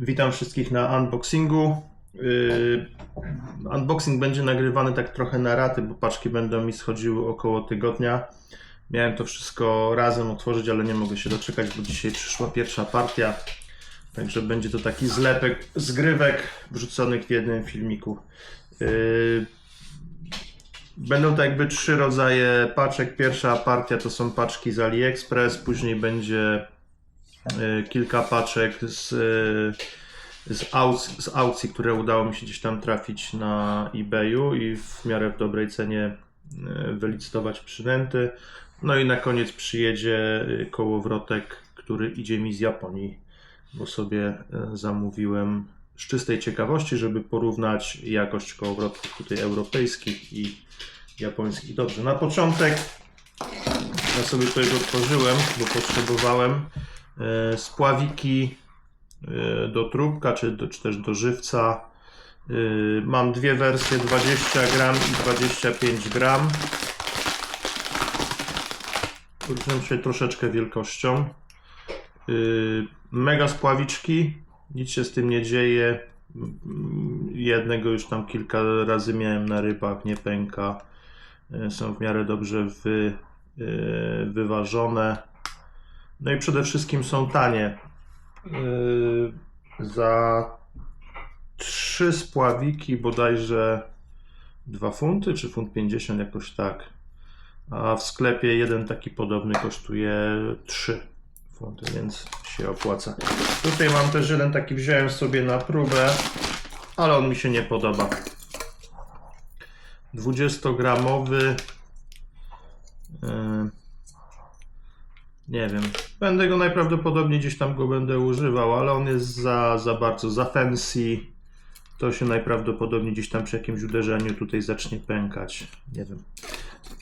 Witam wszystkich na unboxingu. Yy, unboxing będzie nagrywany tak trochę na raty, bo paczki będą mi schodziły około tygodnia. Miałem to wszystko razem otworzyć, ale nie mogę się doczekać, bo dzisiaj przyszła pierwsza partia. Także będzie to taki zlepek zgrywek wrzuconych w jednym filmiku. Yy, Będą to jakby trzy rodzaje paczek. Pierwsza partia to są paczki z AliExpress, później będzie kilka paczek z, y, z, aukcji, z aukcji, które udało mi się gdzieś tam trafić na eBayu i w miarę w dobrej cenie y, wylicytować przynęty. No i na koniec przyjedzie kołowrotek, który idzie mi z Japonii, bo sobie zamówiłem z czystej ciekawości, żeby porównać jakość kołowrotków tutaj europejskich i japońskich. Dobrze, na początek ja sobie tutaj to otworzyłem, bo potrzebowałem e, spławiki e, do trubka, czy, do, czy też do żywca. E, Mam dwie wersje, 20 gram i 25 gram. Różnią się troszeczkę wielkością. E, Mega spławiczki, nic się z tym nie dzieje. Jednego już tam kilka razy miałem na rybach, nie pęka. E, Są w miarę dobrze wy, e, wyważone. No i przede wszystkim są tanie. Yy, Za trzy spławiki bodajże 2 funty, czy funt 50 jakoś tak. A w sklepie jeden taki podobny kosztuje 3 funty, więc się opłaca. Tutaj mam też jeden taki, wziąłem sobie na próbę, ale on mi się nie podoba. 20-gramowy. Yy, nie wiem. Będę go najprawdopodobniej gdzieś tam go będę używał, ale on jest za, za bardzo za fancy. To się najprawdopodobniej gdzieś tam przy jakimś uderzeniu tutaj zacznie pękać. Nie wiem.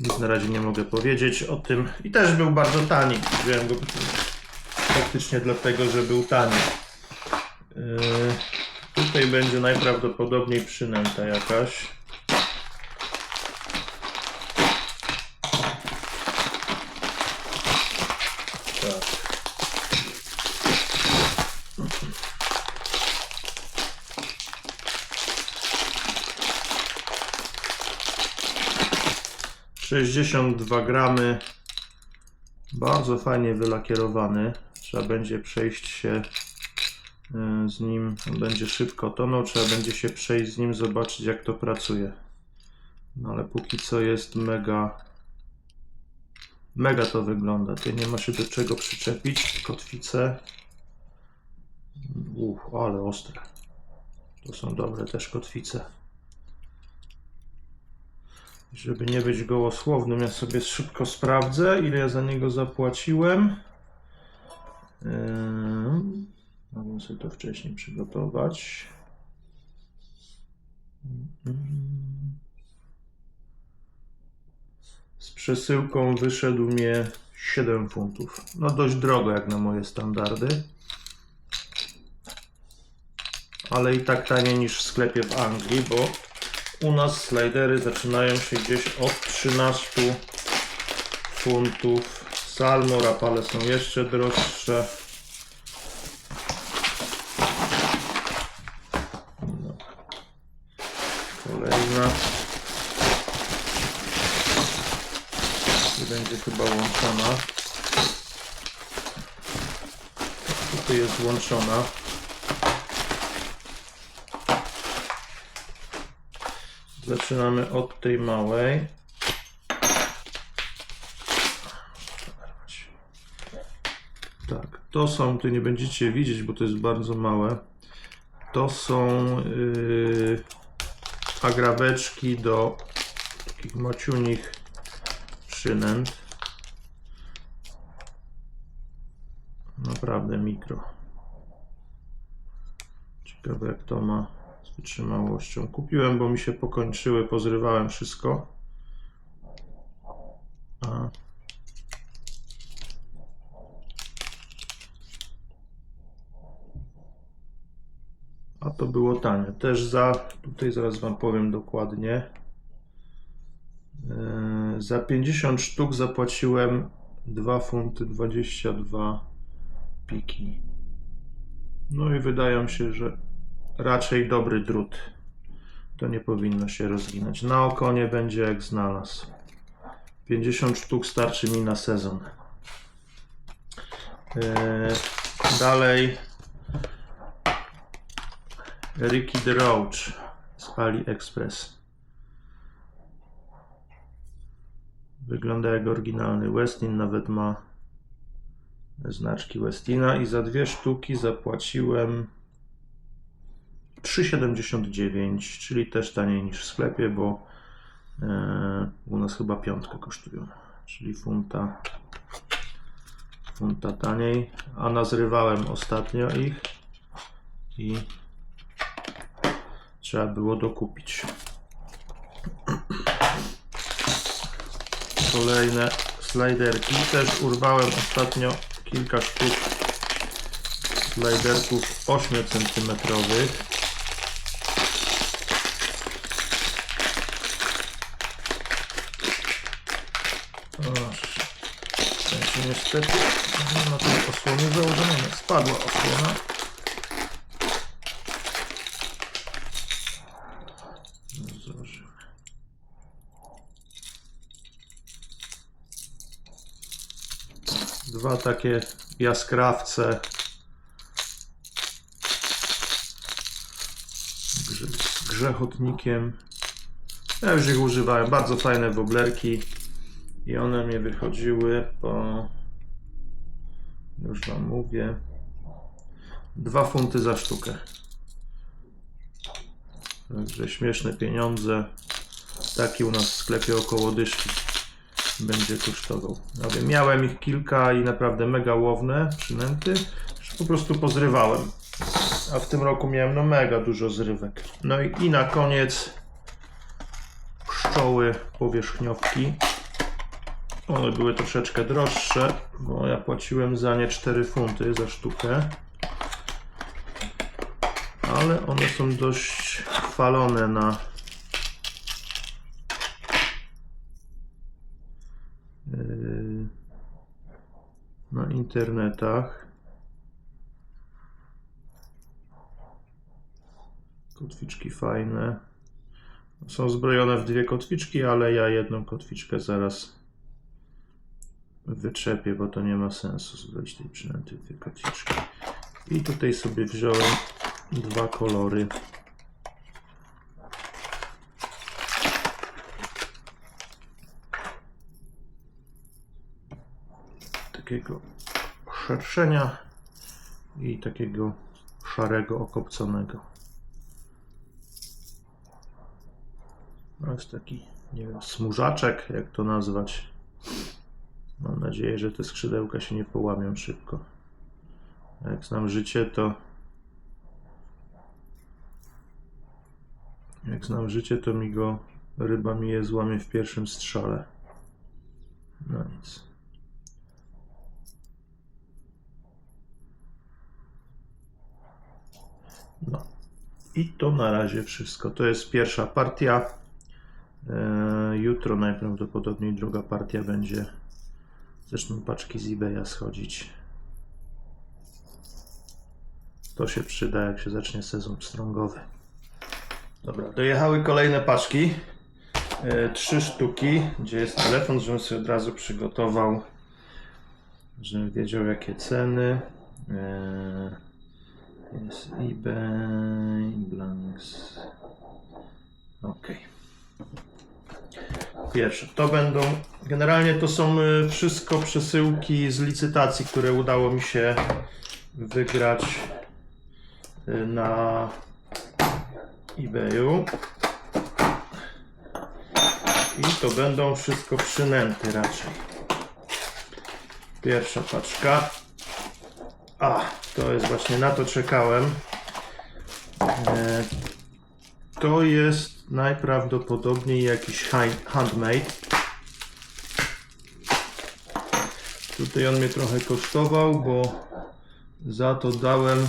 Nic na razie nie mogę powiedzieć o tym. I też był bardzo tani. Wziąłem go faktycznie dlatego, że był tani. Yy, tutaj będzie najprawdopodobniej przynęta jakaś. 62 gramy. Bardzo fajnie wylakierowany. Trzeba będzie przejść się e, z nim. On będzie szybko tonął. Trzeba będzie się przejść z nim, zobaczyć jak to pracuje. No ale póki co jest mega mega to wygląda. Tutaj nie ma się do czego przyczepić. Kotwice. Uff, ale ostre. To są dobre też kotwice. Żeby nie być gołosłownym, ja sobie szybko sprawdzę, ile ja za niego zapłaciłem. Yy, mogłem sobie to wcześniej przygotować. Z przesyłką wyszedł mnie 7 funtów. No dość drogo jak na moje standardy. Ale i tak taniej niż w sklepie w Anglii, bo u nas slidery zaczynają się gdzieś od 13 funtów. Salmo, rapale są jeszcze droższe. No. Kolejna. I będzie chyba łączona. Tutaj jest łączona. Zaczynamy od tej małej. Tak, to są, tu nie będziecie widzieć, bo to jest bardzo małe. To są yy, agraweczki do takich maciunich przynęt. Naprawdę mikro. Ciekawe jak to ma z wytrzymałością. Kupiłem, bo mi się pokończyły, pozrywałem wszystko. A. A to było tanie. Też za, tutaj zaraz Wam powiem dokładnie. Yy, Za 50 sztuk zapłaciłem 2 funty 22 piki. No i wydaje mi się, że raczej dobry drut. To nie powinno się rozginać. Na oko nie będzie jak znalazł. 50 sztuk starczy mi na sezon. Eee, dalej Ricky the Roach z AliExpress. Wygląda jak oryginalny Westin, nawet ma znaczki Westina i za dwie sztuki zapłaciłem 3,79, czyli też taniej niż w sklepie, bo e, u nas chyba piątkę kosztują, czyli funta, funta taniej, a nazrywałem ostatnio ich i trzeba było dokupić. Kolejne sliderki, też urwałem ostatnio kilka sztuk sliderków 8 cm. Niestety nie ma tej osłony założonej. Spadła osłona. Zobaczymy. Dwa takie jaskrawce. Z grzechotnikiem. Ja już ich używałem. Bardzo fajne woblerki. I one mnie wychodziły po. Już wam mówię. Dwa funty za sztukę. Także śmieszne pieniądze. Taki u nas w sklepie około dyszki będzie kosztował. Ja wiem, miałem ich kilka i naprawdę mega łowne przynęty, po prostu pozrywałem. A w tym roku miałem no mega dużo zrywek. No i, i na koniec pszczoły powierzchniowki. One były troszeczkę droższe, bo ja płaciłem za nie 4 funty za sztukę. Ale one są dość chwalone na yy, na internetach. Kotwiczki fajne. Są zbrojone w dwie kotwiczki, ale ja jedną kotwiczkę zaraz wyczepię, bo to nie ma sensu zbroić tej przynęty kotwiczki. I tutaj sobie wziąłem dwa kolory. Takiego szerszenia i takiego szarego okopconego. No jest taki, nie wiem, smurzaczek, jak to nazwać. Mam nadzieję, że te skrzydełka się nie połamią szybko. Jak znam życie, to. Jak znam życie, to mi go ryba mi je złamie w pierwszym strzale. No nic. No. I to na razie wszystko. To jest pierwsza partia. E, Jutro najprawdopodobniej druga partia będzie. Zresztą paczki z eBaya schodzić. To się przyda, jak się zacznie sezon pstrągowy. Dobra, dojechały kolejne paczki. E, trzy sztuki. Gdzie jest telefon, żebym sobie od razu przygotował, żebym wiedział jakie ceny. E, jest eBay, Blanks. Ok. Pierwsze, to będą. Generalnie to są y, wszystko przesyłki z licytacji, które udało mi się wygrać y, na eBayu. I to będą wszystko przynęty raczej. Pierwsza paczka. A, to jest właśnie na to czekałem. E, to jest najprawdopodobniej jakiś handmade. Tutaj on mnie trochę kosztował, bo za to dałem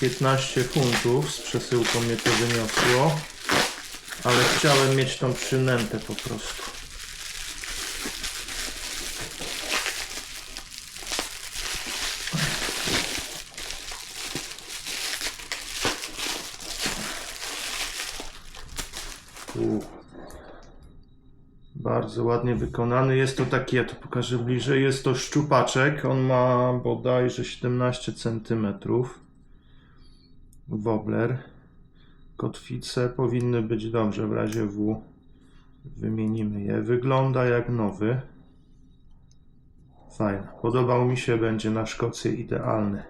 15 funtów. Z przesyłką mnie to wyniosło. Ale chciałem mieć tą przynętę po prostu. U. Bardzo ładnie wykonany. Jest to taki, ja to pokażę bliżej. Jest to szczupaczek. On ma bodajże 17 cm. Wobbler. Kotwice powinny być dobrze. W razie W wymienimy je. Wygląda jak nowy. Fajny. Podobał mi się. Będzie na Szkocję idealny.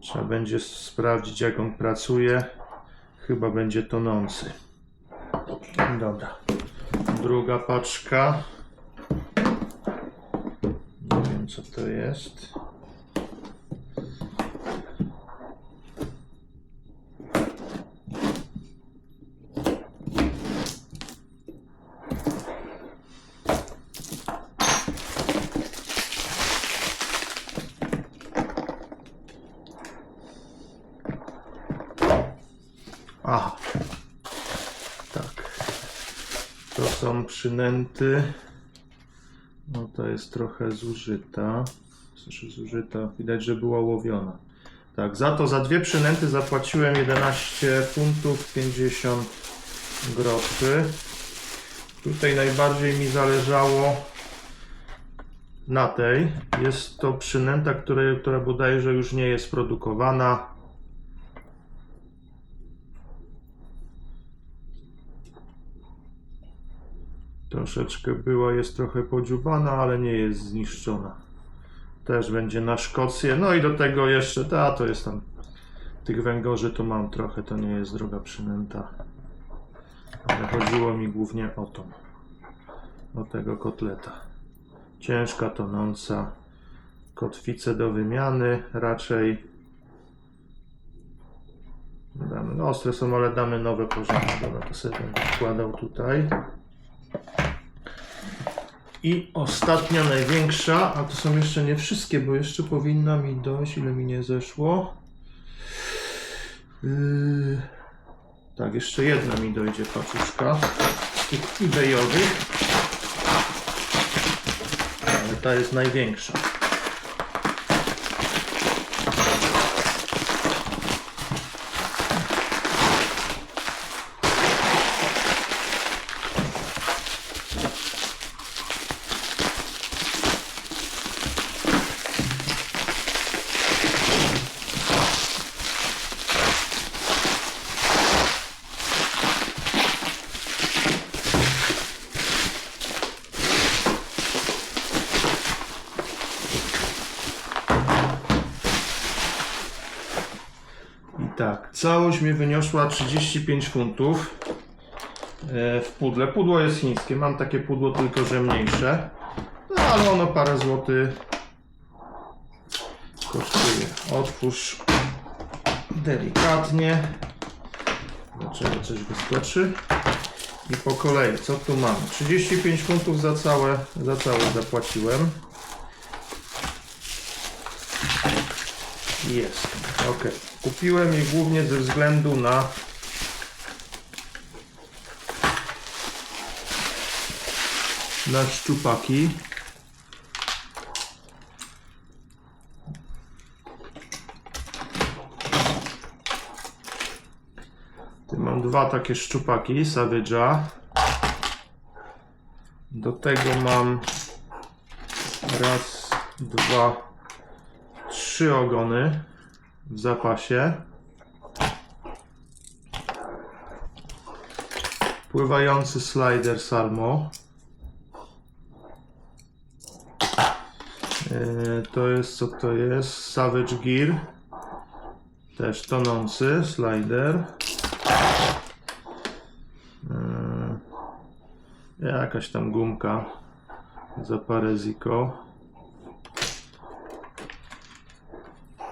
Trzeba będzie sprawdzić, jak on pracuje. Chyba będzie tonący. Dobra. Druga paczka. Nie wiem, co to jest. Aha. Tak. To są przynęty. No to jest trochę zużyta. Znaczy zużyta. Widać, że była łowiona. Tak, za to za dwie przynęty zapłaciłem 11 funtów 50 groszy. Tutaj najbardziej mi zależało na tej. Jest to przynęta, której, która bodajże już nie jest produkowana. Troszeczkę była, jest trochę podziubana, ale nie jest zniszczona. Też będzie na Szkocję. No i do tego jeszcze, ta to jest tam. Tych węgorzy tu mam trochę, to nie jest droga przynęta. Ale chodziło mi głównie o tą. O tego kotleta. Ciężka, tonąca. Kotwice do wymiany raczej. Damy, no ostre są, ale damy nowe porządki. Dobra, to sobie będę wkładał tutaj. I ostatnia, największa, a to są jeszcze nie wszystkie, bo jeszcze powinna mi dojść, ile mi nie zeszło. Yy, tak, jeszcze jedna mi dojdzie paczuszka z tych ebayowych. Ale ta jest największa. I tak, całość mi wyniosła 35 funtów e, w pudle. Pudło jest chińskie, mam takie pudło tylko, że mniejsze. No ale ono parę złotych kosztuje. Otwórz delikatnie. Zobaczymy, coś wyskoczy. I po kolei, co tu mamy? 35 funtów za całe, za całe zapłaciłem. Jest. Ok. Kupiłem je głównie ze względu na na szczupaki. Mam dwa takie szczupaki Savage'a. Do tego mam raz, dwa, trzy ogony w zapasie. Pływający slider Salmo. Yy, To jest co to jest? Savage Gear. Też tonący slider. Yy, Jakaś tam gumka za parę ziko.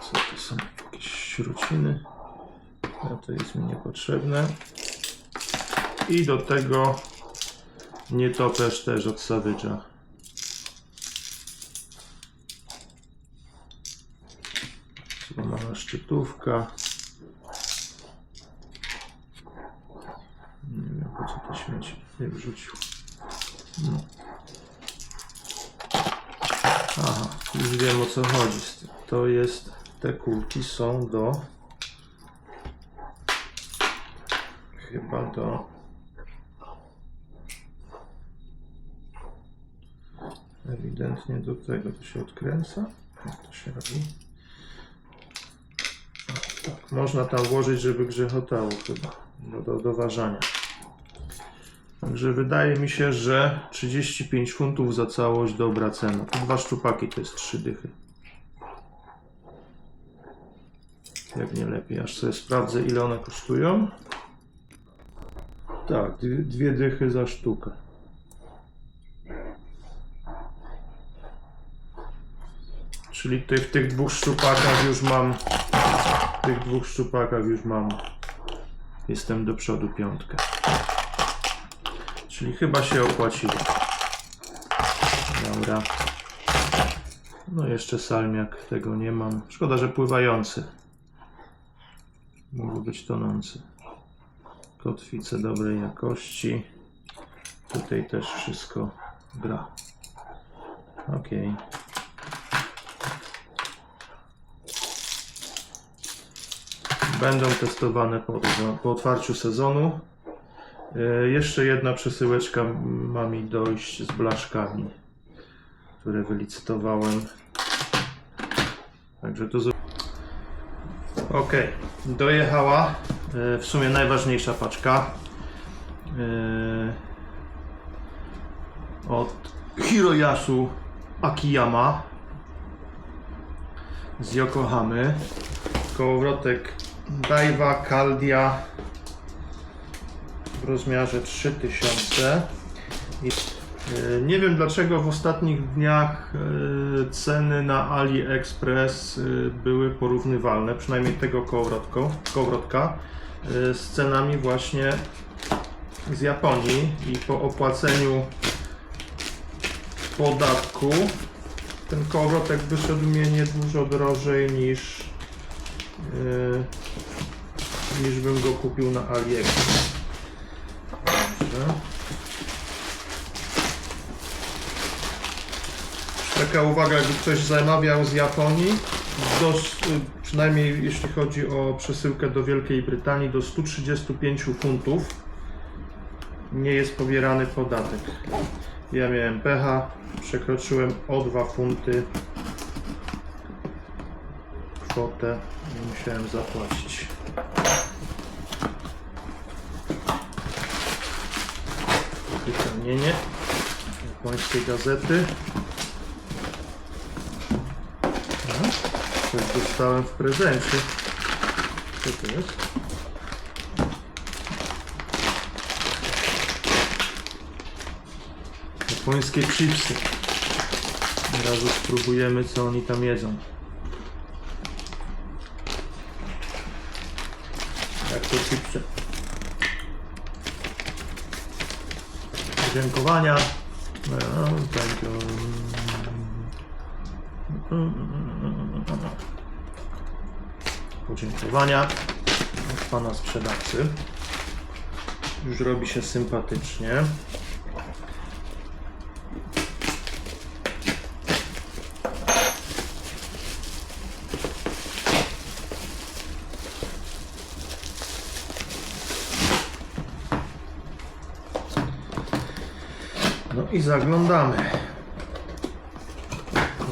Co to są? Jakieś śruciny. A to jest mi niepotrzebne. I do tego nietoperz też od Savage'a. Złamana szczytówka. Nie wiem po co to śmieci nie wrzucił. No. Aha, już wiem o co chodzi. To jest, te kulki są do chyba do... Ewidentnie do tego to się odkręca. Jak to się robi? Tak, można tam włożyć, żeby grzechotało chyba do, do, do ważania. Także wydaje mi się, że 35 funtów za całość dobra cena. Dwa szczupaki to jest trzy dychy. Jak nie lepiej, aż sobie sprawdzę ile one kosztują. Tak, dwie, dychy za sztukę. Czyli w tych dwóch szczupakach już mam. W tych dwóch szczupakach już mam. Jestem do przodu piątkę. Czyli chyba się opłaciło. Dobra. No jeszcze salmiak, tego nie mam. Szkoda, że pływający. Mógł być tonący. Kotwice dobrej jakości. Tutaj też wszystko gra. Ok. Będą testowane po, po otwarciu sezonu. E, Jeszcze jedna przesyłeczka ma mi dojść z blaszkami, które wylicytowałem. Także to. Ok, dojechała. e, W sumie najważniejsza paczka. e, Od Hiroyasu Akiyama z Yokohamy. Kołowrotek Daiwa Caldia w rozmiarze 3000. I, nie wiem dlaczego w ostatnich dniach e, ceny na AliExpress e, były porównywalne, przynajmniej tego kołowrotko, e, z cenami właśnie z Japonii i po opłaceniu podatku ten kołowrotek wyszedł mnie nie dużo drożej niż e, niż bym go kupił na AliExpress. Dobrze. Taka uwaga, jakby ktoś zamawiał z Japonii, do, przynajmniej jeśli chodzi o przesyłkę do Wielkiej Brytanii, do 135 funtów nie jest pobierany podatek. Ja miałem pecha, przekroczyłem o 2 funty kwotę i musiałem zapłacić. Wypełnienie japońskiej gazety. Coś dostałem w prezencie. Co to jest? Japońskie chipsy. Razu spróbujemy co oni tam jedzą. Jak to chipsy? Podziękowania. No, thank you. Podziękowania od pana sprzedawcy. Już robi się sympatycznie. No i zaglądamy.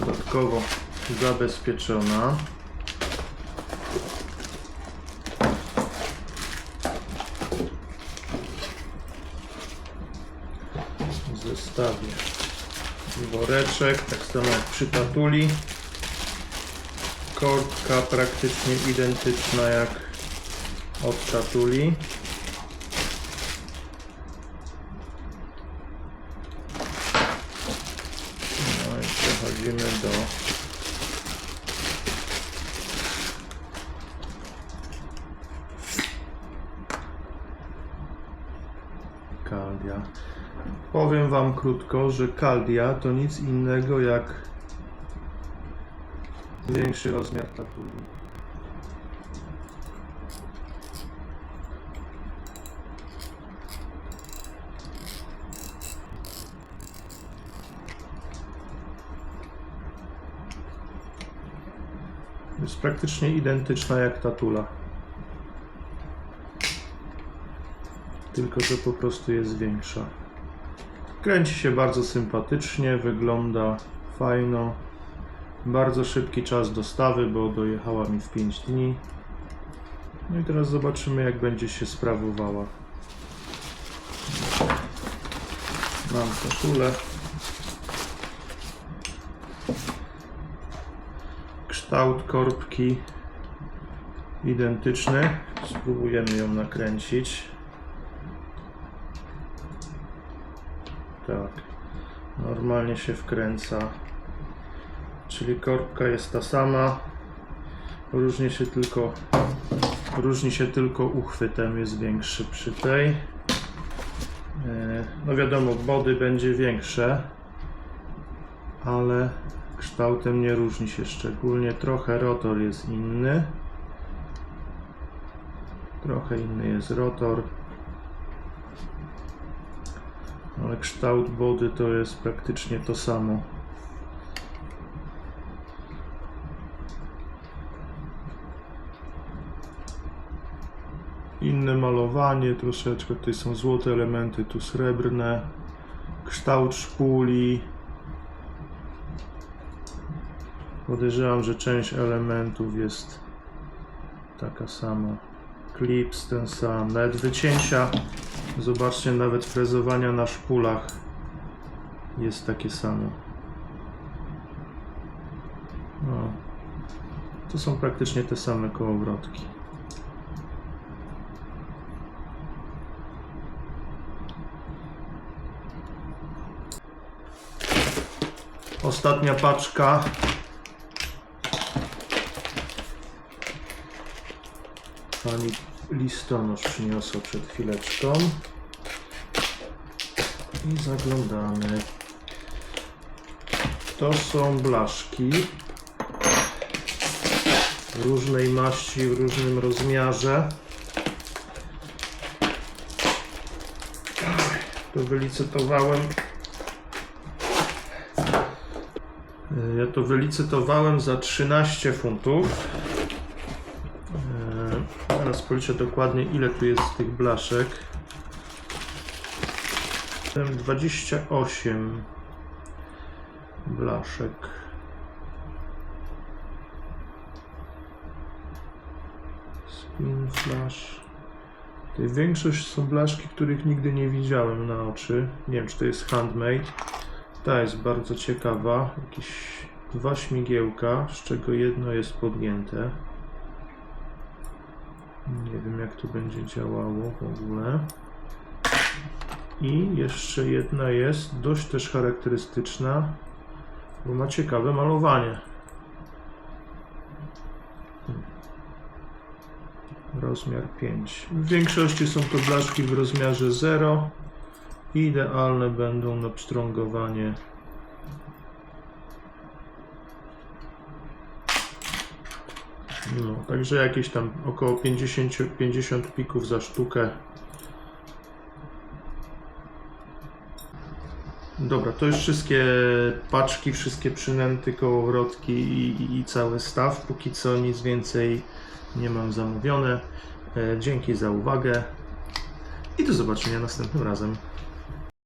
Dodatkowo zabezpieczona. W zestawie woreczek, tak samo jak przy tatuli. Korbka praktycznie identyczna jak od tatuli. No i przechodzimy do Powiem Wam krótko, że Kaldia to nic innego jak większy rozmiar tatuli. Jest praktycznie identyczna jak tatula. tylko że po prostu jest większa. Kręci się bardzo sympatycznie, wygląda fajno. Bardzo szybki czas dostawy, bo dojechała mi w 5 dni. No i teraz zobaczymy, jak będzie się sprawowała. Mam koszulę. Kształt korbki identyczny. Spróbujemy ją nakręcić. Tak. Normalnie się wkręca. Czyli korbka jest ta sama. Różni się tylko różni się tylko uchwytem jest większy przy tej. E, No wiadomo, body będzie większe, ale kształtem nie różni się szczególnie. Trochę rotor jest inny. Trochę inny jest rotor. Ale kształt body to jest praktycznie to samo. Inne malowanie, troszeczkę tutaj są złote elementy, tu srebrne. Kształt szpuli. Podejrzewam, że część elementów jest taka sama. Klips ten sam. Nawet wycięcia, zobaczcie, nawet frezowania na szpulach jest takie samo. No. To są praktycznie te same kołowrotki. Ostatnia paczka. Pani listonosz przyniosła przed chwileczką. I zaglądamy. To są blaszki różnej maści, w różnym rozmiarze. To wylicytowałem Ja to wylicytowałem za 13 funtów. Zaraz policzę dokładnie ile tu jest tych blaszek. Tem 28 blaszek. Spin flash. Tutaj większość są blaszki, których nigdy nie widziałem na oczy. Nie wiem, czy to jest handmade. Ta jest bardzo ciekawa. Jakieś dwa śmigiełka, z czego jedno jest podgięte. Nie wiem jak to będzie działało w ogóle. I jeszcze jedna jest dość też charakterystyczna, bo ma ciekawe malowanie. Hmm. Rozmiar 5. W większości są to blaszki w rozmiarze 0. Idealne będą na pstrągowanie. No, także jakieś tam około 50, 50 pików za sztukę. Dobra, to już wszystkie paczki, wszystkie przynęty, kołowrotki i, i, i cały staw. Póki co nic więcej nie mam zamówione. E, dzięki za uwagę i do zobaczenia następnym razem.